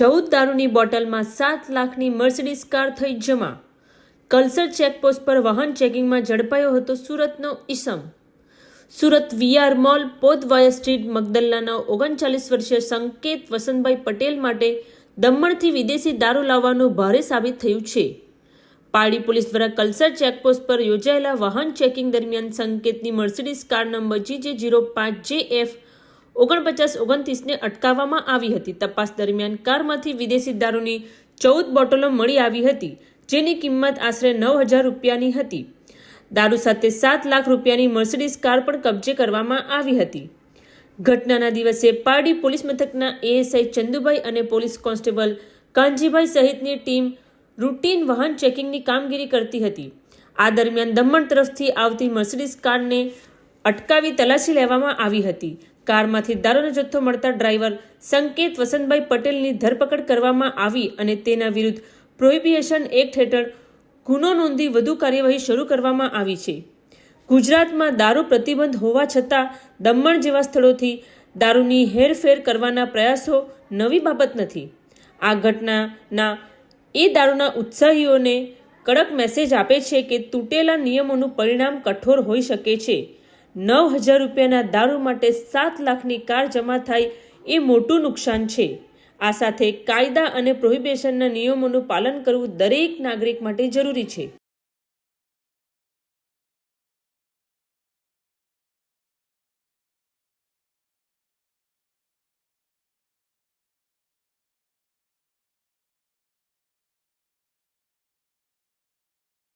ચૌદ દારૂની બોટલમાં સાત લાખની મર્સિડીઝ કાર થઈ જમા. કલ્સર ચેકપોસ્ટ પર વાહન ચેકિંગમાં ઝડપાયો હતો સુરતનો ઈસમ. સુરત વીઆર મોલ પોતવાયા સ્ટ્રીટ, મગદલ્લાના ઓગણચાલીસ વર્ષીય સંકેત વસંતભાઈ પટેલ માટે દમણથી વિદેશી દારૂ લાવવાનું ભારે સાબિત થયું છે. પારડી પોલીસ દ્વારા કલ્સર ચેકપોસ્ટ પર યોજાયેલા વાહન ચેકિંગ દરમિયાન સંકેતની Mercedes car number GJ zero પાંચ જે એફ ઓગણપચાસ ઓગણત્રીસને અટકાવવામાં આવી હતી. તપાસ દરમિયાન કારમાંથી વિદેશી દારૂની ચૌદ બોટલો મળી આવી હતી, જેની કિંમત આશરે નવ હજાર રૂપિયાની હતી. દારૂ સાથે સાત લાખ રૂપિયાની મર્સિડીઝ કાર પણ કબજે કરવામાં આવી હતી. ઘટનાના દિવસે પારડી પોલીસ મથકના એએસઆઈ ચંદુભાઈ અને પોલીસ કોન્સ્ટેબલ કાનજીભાઈ સહિતની ટીમ રૂટીન વાહન ચેકિંગની કામગીરી કરતી હતી. આ દરમિયાન દમણ તરફથી આવતી મર્સિડીઝ કારને અટકાવી તલાશી લેવામાં આવી હતી. કારમાંથી દારૂનો જથ્થો મળતા ડ્રાઈવર સંકેત વસંતભાઈ પટેલની ધરપકડ કરવામાં આવી અને તેના વિરુદ્ધ પ્રોહિબિશન એક્ટ હેઠળ ગુનો નોંધી વધુ કાર્યવાહી શરૂ કરવામાં આવી છે. ગુજરાતમાં દારૂ પ્રતિબંધ હોવા છતાં દમણ જેવા સ્થળોથી દારૂની હેરફેર કરવાના પ્રયાસો નવી બાબત નથી. આ ઘટનાના એ દારૂના ઉત્સાહીઓને કડક મેસેજ આપે છે કે તૂટેલા નિયમોનું પરિણામ કઠોર હોઈ શકે છે. નવ હજાર રૂપિયાના દારૂ માટે સાત લાખની કાર જમા થાય એ મોટું નુકસાન છે. આ સાથે કાયદા અને પ્રોહિબિશનના નિયમોનું પાલન કરવું દરેક નાગરિક માટે જરૂરી છે.